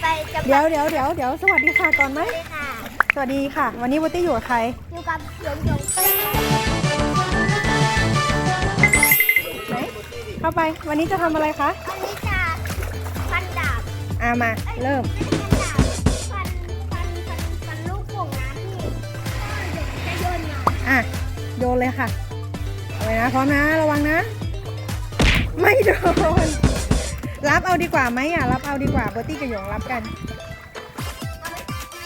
ไปจะเดี๋ยวเดี๋ยวเดี๋ยวเดี๋ยวสวัสดีค่ะก่อนไหมไปค่ะสวัสดีค่ะ วันนี้วตตี้อยู่กับใคร อยู่กับหยงหยงเป้ไหน เข้าไป วันนี้จะทำอะไรคะ อันนี้จะฟันดาบอามาเริ่มฟันฟันฟันฟันลูกโป่งน้ำที่จะโยนมาอะ โยนเลยค่ะเอาเลยนะ พร้อมนะ ระวังนะ ไม่โดน รับเอาดีกว่าไหมอะ รับเอาดีกว่าโบตี้กับหยงรับกัน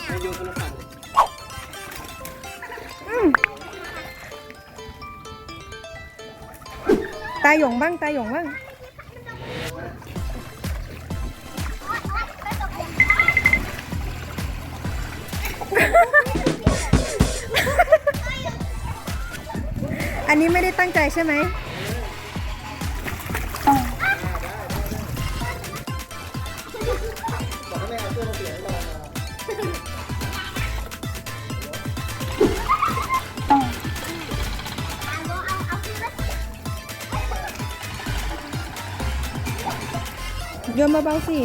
ให้โยนคนละฝั่งอืมตาหยงบ้าง ตาหยงบ้าง อันนี้ไม่ได้ตั้งใจใช่ไหม โยนเบาๆสิ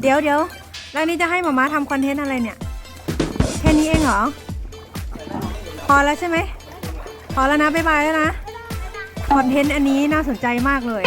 เดี๋ยวเดี๋ยวแล้วนี่จะให้หมาม้าทำคอนเทนต์อะไรเนี่ย แค่นี้เองเหรอ พอแล้วใช่ไหม พอแล้วนะ บ๊ายบายแล้วนะ คอนเทนต์อันนี้น่าสนใจมากเลย